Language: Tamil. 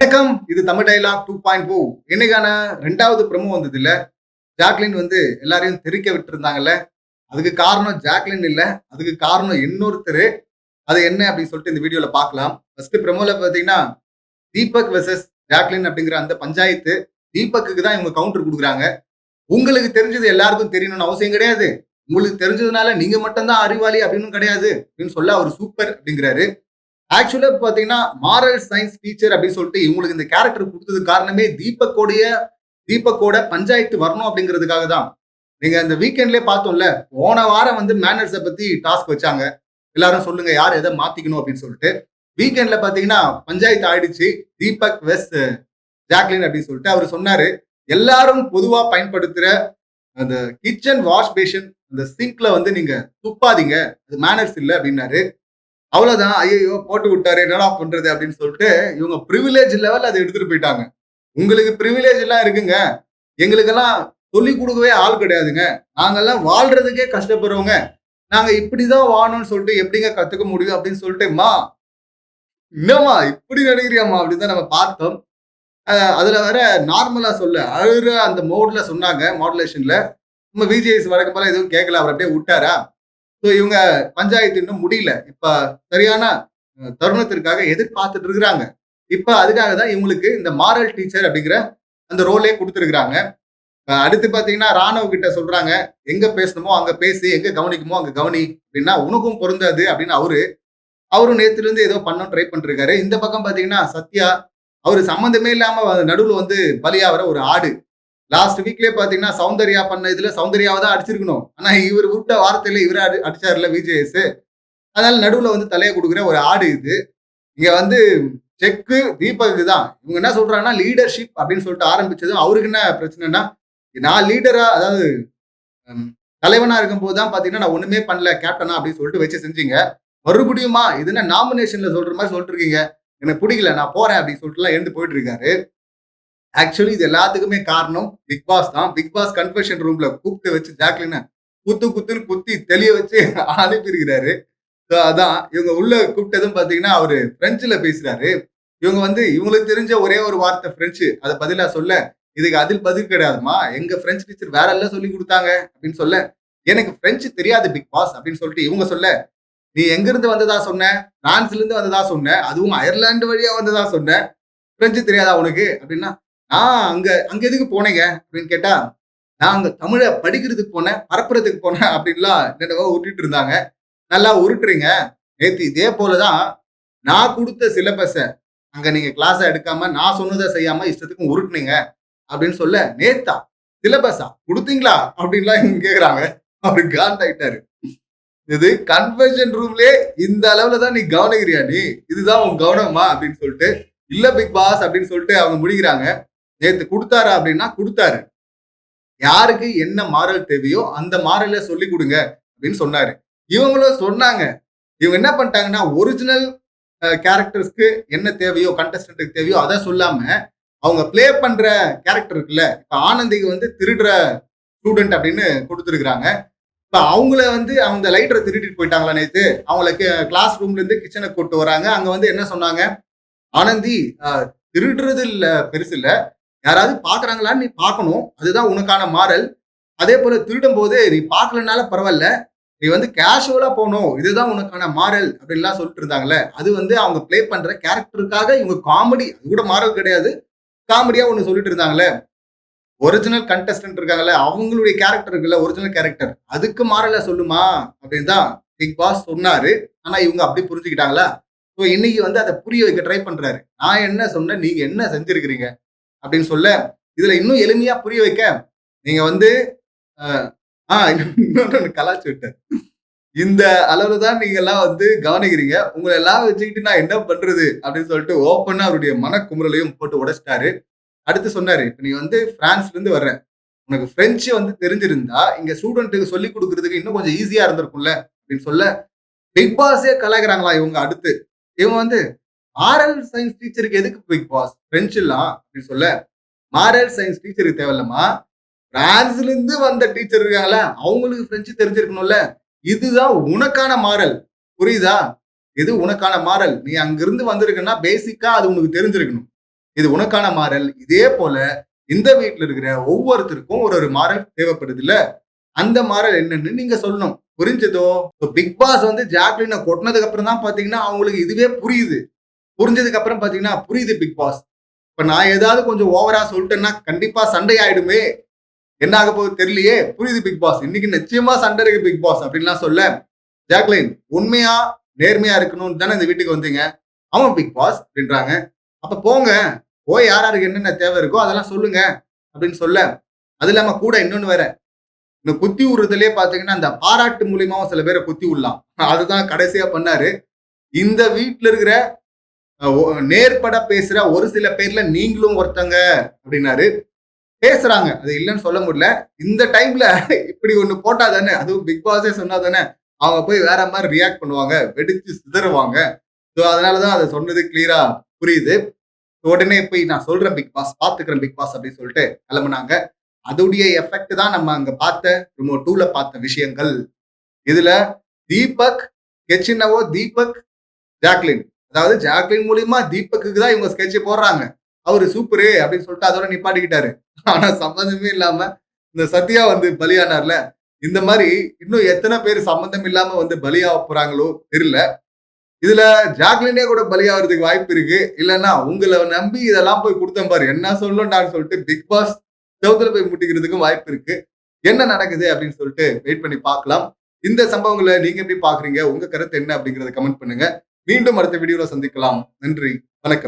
வணக்கம். இது Tamil dialogue two point o இன்னைக்கான ரெண்டாவது ப்ரமோ வந்தது இல்ல ஜாக்லின் வந்து எல்லாரையும் தெரிக்க விட்டுருந்தாங்கல்ல. அதுக்கு காரணம் ஜாக்லின் இல்ல. அதுக்கு காரணம் இன்னொருத்தர். அது என்ன அப்படின்னு சொல்லிட்டு இந்த வீடியோல பார்க்கலாம். ஃபர்ஸ்ட் ப்ரமோல பாத்தீங்கன்னா தீபக் வெர்சஸ் ஜாக்லின் அப்படிங்கிற அந்த பஞ்சாயத்து தீபக்குக்கு தான் இவங்க கவுண்டர் கொடுக்குறாங்க. உங்களுக்கு தெரிஞ்சது எல்லாருக்கும் தெரியணும்னு அவசியம் கிடையாது. உங்களுக்கு தெரிஞ்சதுனால நீங்க மட்டும்தான் அறிவாளி அப்படின்னு கிடையாது. அப்படின்னு சொல்ல அவர் சூப்பர் அப்படிங்கிறாரு. ஆக்சுவலா பாத்தீங்கன்னா மாரல் சயின்ஸ் டீச்சர் அப்படின்னு சொல்லிட்டு இவங்களுக்கு இந்த கேரக்டர் கொடுத்தது காரணமே தீபக்கோடைய தீபக்கோட பஞ்சாயத்து வரணும் அப்படிங்கிறதுக்காக தான். நீங்க இந்த வீக்கெண்ட்லயே பார்த்தோம்ல போன வாரம் வந்து மேனர்ஸை பத்தி டாஸ்க் வச்சாங்க. எல்லாரும் சொல்லுங்க யார் எதை மாத்திக்கணும் அப்படின்னு சொல்லிட்டு. வீக்கெண்ட்ல பாத்தீங்கன்னா பஞ்சாயத்து ஆயிடுச்சு தீபக் வெஸ் ஜாக்லின் அப்படின்னு சொல்லிட்டு அவர் சொன்னாரு. எல்லாரும் பொதுவா பயன்படுத்துற அந்த கிச்சன் வாஷ் பேஷன் அந்த சிங்க்ல வந்து நீங்க துப்பாதீங்க அது மேனர்ஸ் இல்லை அப்படின்னாரு. அவ்வளவுதான். ஐயோ போட்டு விட்டாரு என்னடா பண்றது அப்படின்னு சொல்லிட்டு இவங்க ப்ரிவிலேஜ் லெவல் அதை எடுத்துட்டு போயிட்டாங்க. உங்களுக்கு ப்ரிவிலேஜ் எல்லாம் இருக்குங்க. எங்களுக்கெல்லாம் சொல்லி கொடுக்கவே ஆள் கிடையாதுங்க. நாங்கெல்லாம் வாழ்றதுக்கே கஷ்டப்படுறவங்க. நாங்க இப்படிதான் வாழணும்னு சொல்லிட்டு எப்படிங்க கத்துக்க முடியும் அப்படின்னு சொல்லிட்டுமா என்னம்மா இப்படி நினைக்கிறியாம்மா? அப்படின்னு தான் நம்ம பார்த்தோம். அதில் அதுல வேற நார்மலா சொல்ல அழுற அந்த மோட்ல சொன்னாங்க மாடுலேஷன்ல நம்ம விஜிஎஸ் வழக்கம் போல எதுவும் கேட்கல அவர் அப்படியே விட்டாரா? ஸோ இவங்க பஞ்சாயத்து இன்னும் முடியல. இப்ப சரியான தருணத்திற்காக எதிர்பார்த்துட்டு இருக்கிறாங்க. இப்ப அதுக்காக தான் இவங்களுக்கு இந்த மாரல் டீச்சர் அப்படிங்கிற அந்த ரோலே கொடுத்துருக்குறாங்க. அடுத்து பார்த்தீங்கன்னா ராணுவ கிட்ட சொல்றாங்க எங்க பேசணுமோ அங்க பேசி எங்க கவனிக்குமோ அங்க கவனி அப்படின்னா உனக்கும் பொருந்தாது அப்படின்னு அவரு அவரும் நேத்துல இருந்து ஏதோ பண்ண ட்ரை பண்ணிருக்காரு. இந்த பக்கம் பாத்தீங்கன்னா சத்யா அவரு சம்மந்தமே இல்லாம நடுவுல வந்து பலியாகிற ஒரு ஆடு. லாஸ்ட் வீக்லயே பாத்தீங்கன்னா சௌந்தர்யா பண்ண இதுல சௌந்தர்யாவை தான் அடிச்சிருக்கணும். ஆனா இவர் விட்ட வார்த்தையில இவரே அடி அடிச்சார்ல விஜேஎஸ் அதனால நடுவுல வந்து தலையை கொடுக்குற ஒரு ஆடு இது. இங்க வந்து செக்கு தீபக் தான் இவங்க என்ன சொல்றாங்கன்னா லீடர்ஷிப் அப்படின்னு சொல்லிட்டு ஆரம்பிச்சதும் அவருக்கு என்ன பிரச்சனைனா நான் லீடரா அதாவது ஹம், தலைவனா இருக்கும்போது தான் பாத்தீங்கன்னா நான் ஒண்ணுமே பண்ணல கேப்டனா அப்படின்னு சொல்லிட்டு வச்சு செஞ்சீங்க. மறுபடியுமா இது என்ன நாமினேஷன்ல சொல்ற மாதிரி சொல்லிட்டு இருக்கீங்க? எனக்கு பிடிக்கல நான் போறேன் அப்படின்னு சொல்லிட்டுலாம் எழுந்து போயிட்டு இருக்காரு. ஆக்சுவலி இது எல்லாத்துக்குமே காரணம் பிக் பாஸ் தான். பிக் பாஸ் கன்ஃபெஷன் ரூம்ல கூப்பிட்டு வச்சு ஜாக்லின குத்து குத்துன்னு குத்தி தெளிய வச்சு அனுப்பியிருக்கிறாரு ஸோ அதான். இவங்க உள்ள கூப்பிட்டதும் பார்த்தீங்கன்னா அவரு பிரெஞ்சுல பேசுறாரு. இவங்க வந்து இவங்களுக்கு தெரிஞ்ச ஒரே ஒரு வார்த்தை பிரெஞ்சு அதை பதிலாக சொல்ல இதுக்கு அதில் பதில் கிடையாதுமா? எங்க பிரெஞ்சு டீச்சர் வேற எல்லாம் சொல்லி கொடுத்தாங்க அப்படின்னு சொல்ல எனக்கு பிரெஞ்சு தெரியாது பிக் பாஸ் அப்படின்னு சொல்லிட்டு இவங்க சொல்ல நீ எங்கிருந்து வந்ததா சொன்ன? பிரான்ஸ்ல இருந்து வந்ததா சொன்ன? அதுவும் அயர்லாந்து வழியா வந்ததா சொன்ன? பிரெஞ்சு தெரியாதா உனக்கு? அப்படின்னா நான் அங்க அங்க எதுக்கு போனேங்க? அப்படின்னு கேட்டா நான் அங்க தமிழை படிக்கிறதுக்கு போனேன் பரப்புறதுக்கு போனேன் அப்படின்லாம் என்னென்னவோ உருட்டிட்டு இருந்தாங்க. நல்லா உருட்டுறீங்க. நேத்து இதே போலதான் நான் கொடுத்த சிலபஸ அங்க நீங்க கிளாஸ எடுக்காம நான் சொன்னதை செய்யாம இஷ்டத்துக்கும் உருட்டுனீங்க அப்படின்னு சொல்ல நேத்தா சிலபஸா கொடுத்தீங்களா? அப்படின்லாம் இவங்க கேக்குறாங்க. அவரு காண்டாயிட்டாரு இது கன்வென்ஷன் ரூம்லயே இந்த அளவுல தான் நீ கவனிக்கிறியா நீ? இதுதான் உன் கவனமா? அப்படின்னு சொல்லிட்டு இல்ல பிக் பாஸ் அப்படின்னு சொல்லிட்டு அவங்க முடிக்கிறாங்க. நேத்து கொடுத்தாரா அப்படின்னா கொடுத்தாரு. யாருக்கு என்ன மாறல் தேவையோ அந்த மாறல சொல்லி கொடுங்க அப்படின்னு சொன்னாரு. இவங்களும் சொன்னாங்க. இவங்க என்ன பண்ணிட்டாங்கன்னா ஒரிஜினல் கேரக்டர்ஸ்க்கு என்ன தேவையோ கண்டஸ்டன்ட்டுக்கு தேவையோ அதை சொல்லாம அவங்க ப்ளே பண்ற கேரக்டர் இருக்குல்ல இப்ப ஆனந்திக்கு வந்து திருடுற ஸ்டூடெண்ட் அப்படின்னு கொடுத்துருக்குறாங்க. இப்ப அவங்கள வந்து அவங்க லைட்டரை திருட்டிட்டு போயிட்டாங்களா நேத்து? அவங்களுக்கு கிளாஸ் ரூம்ல இருந்து கிச்சனை கூட்டு வராங்க. அங்க வந்து என்ன சொன்னாங்க? ஆனந்தி திருடுறது இல்ல பெருசு இல்லை. யாராவது பாக்குறாங்களான்னு நீ பார்க்கணும் அதுதான் உனக்கான மாறல். அதே போல திருடும் போது நீ பார்க்கலனால பரவாயில்ல. நீ வந்து கேஷுவலா போகணும். இதுதான் உனக்கான மாறல் அப்படின்லாம் சொல்லிட்டு இருந்தாங்களே அது வந்து அவங்க ப்ளே பண்ற கேரக்டருக்காக இவங்க காமெடி அது கூட மாறல் கிடையாது. காமெடியா ஒண்ணு சொல்லிட்டு இருந்தாங்களே ஒரிஜினல் கண்டஸ்டன்ட் இருக்காங்கல்ல அவங்களுடைய கேரக்டர் இருக்குல்ல ஒரிஜினல் கேரக்டர் அதுக்கு மாறல சொல்லுமா? அப்படின்னு தான் பிக் பாஸ் சொன்னாரு. ஆனா இவங்க அப்படி புரிஞ்சுக்கிட்டாங்களா? ஸோ இன்னைக்கு வந்து அதை புரிய வைக்க ட்ரை பண்றாரு. நான் என்ன சொன்னேன் நீங்க என்ன செஞ்சிருக்கிறீங்க? அப்படின்னு சொல்ல இதுல இன்னும் எளிமையா புரிய வைக்க நீங்க வந்து ஆஹ், ஆஹ் இன்னொன்று கலாச்சு இந்த அளவுல தான் நீங்க எல்லாம் வந்து கவனிக்கிறீங்க. உங்களை எல்லாம் வச்சுக்கிட்டு நான் என்ன பண்றது அப்படின்னு சொல்லிட்டு ஓப்பனா அவருடைய மனக்குமுறலையும் போட்டு உடைச்சிட்டாரு. அடுத்து சொன்னாரு இப்ப நீ வந்து பிரான்ஸ்ல இருந்து வர்ற. உனக்கு பிரெஞ்சு வந்து தெரிஞ்சிருந்தா இங்க ஸ்டூடெண்ட்டுக்கு சொல்லி கொடுக்கறதுக்கு இன்னும் கொஞ்சம் ஈஸியா இருந்திருக்கும்ல? அப்படின்னு சொல்ல பிக் பாஸே கலாய்க்கிறாங்களா இவங்க அடுத்து? இவங்க வந்து மாரல் சயின்ஸ் டீச்சருக்கு எதுக்கு பிக் பாஸ் பிரெஞ்சு எல்லாம் அப்படின்னு சொல்ல. மாரல் சயின்ஸ் டீச்சருக்கு தேவையில்லம்மா. பிரான்ஸ்ல இருந்து வந்த டீச்சர் இருக்காங்களா அவங்களுக்கு பிரெஞ்சு தெரிஞ்சிருக்கணும்ல. இதுதான் உனக்கான மாறல் புரியுதா? இது உனக்கான மாறல் நீ அங்கிருந்து வந்திருக்கன்னா பேசிக்கா அது உனக்கு தெரிஞ்சிருக்கணும். இது உனக்கான மாறல் இதே போல இந்த வீட்டில் இருக்கிற ஒவ்வொருத்தருக்கும் ஒரு ஒரு மாறல் தேவைப்படுது இல்ல அந்த மாறல் என்னன்னு நீங்க சொல்லணும். புரிஞ்சதோ? பிக் பாஸ் வந்து ஜாக்லினை கொட்டினதுக்கு அப்புறம் தான் பாத்தீங்கன்னா அவங்களுக்கு இதுவே புரியுது. புரிஞ்சதுக்கு அப்புறம் பாத்தீங்கன்னா புரியுது பிக் பாஸ் இப்ப நான் ஏதாவது கொஞ்சம் ஓவரா சொல்லிட்டேன்னா கண்டிப்பா சண்டை ஆயிடுமே. என்ன ஆக போகுது தெரியலையே. புரியுது பிக் பாஸ் இன்னைக்கு நிச்சயமா சண்டை இருக்கு பிக் பாஸ் அப்படின்லாம் சொல்ல. ஜாக்லின் உண்மையா நேர்மையா இருக்கணும்னு தானே இந்த வீட்டுக்கு வந்தீங்க. ஆமா பிக் பாஸ் அப்படின்றாங்க. அப்ப போங்க. போய் யார் யாருக்கு என்னென்ன தேவை இருக்கோ அதெல்லாம் சொல்லுங்க அப்படின்னு சொல்ல. அது இல்லாம கூட இன்னொன்னு வேற. இந்த குத்தி விடுறதுலயே பாத்தீங்கன்னா அந்த பாராட்டு மூலியமாவும் சில பேரை குத்தி விடலாம். அதுதான் கடைசியா பண்ணாரு. இந்த வீட்டுல இருக்கிற நேர்பட பேசுற ஒரு சில பேர்ல நீங்களும் ஒருத்தங்க அப்படின்னாரு. பேசுறாங்க. அது இல்லைன்னு சொல்ல முடியல. இந்த டைம்ல இப்படி ஒண்ணு போட்டா தானே? அதுவும் பிக் பாஸே சொன்னா தானே? அவங்க போய் வேற மாதிரி ரியாக்ட் பண்ணுவாங்க. வெடிச்சு சிதறுவாங்க. ஸோ அதனாலதான் அதை சொன்னது கிளியரா புரியுது. உடனே போய் நான் சொல்றேன் பிக் பாஸ் பாத்துக்கிறேன் பிக் பாஸ் அப்படின்னு சொல்லிட்டு கிளம்புனாங்க. அதோடைய எஃபெக்ட் தான் நம்ம அங்க பார்த்த ரொம்ப டூல பார்த்த விஷயங்கள். இதுல தீபக் கெச்சினவோ தீபக் ஜாக்லின். அதாவது ஜாக்லின் மூலியமா தீபக்குக்கு தான் இவங்க ஸ்கெட்ச் போடுறாங்க. அவரு சூப்பரு அப்படின்னு சொல்லிட்டு அதோட நிப்பாட்டிக்கிட்டாரு. ஆனா சம்மந்தமே இல்லாம இந்த சத்யா வந்து பலியானார்ல இந்த மாதிரி இன்னும் எத்தனை பேர் சம்மந்தம் இல்லாம வந்து பலியாக போறாங்களோ தெரியல. இதுல ஜாக்லினே கூட பலியாகிறதுக்கு வாய்ப்பு இருக்கு. இல்லைன்னா உங்களை நம்பி இதெல்லாம் போய் கொடுத்தேன் பாரு என்ன சொல்லணும்டான்னு சொல்லிட்டு பிக் பாஸ் செவத்துல போய் முட்டிக்கிறதுக்கும் வாய்ப்பு இருக்கு. என்ன நடக்குது அப்படின்னு சொல்லிட்டு வெயிட் பண்ணி பார்க்கலாம். இந்த சம்பவங்களை நீங்க எப்படி பாக்குறீங்க உங்க கருத்து என்ன அப்படிங்கறத கமெண்ட் பண்ணுங்க. மீண்டும் அடுத்த வீடியோல சந்திக்கலாம். நன்றி. வணக்கம்.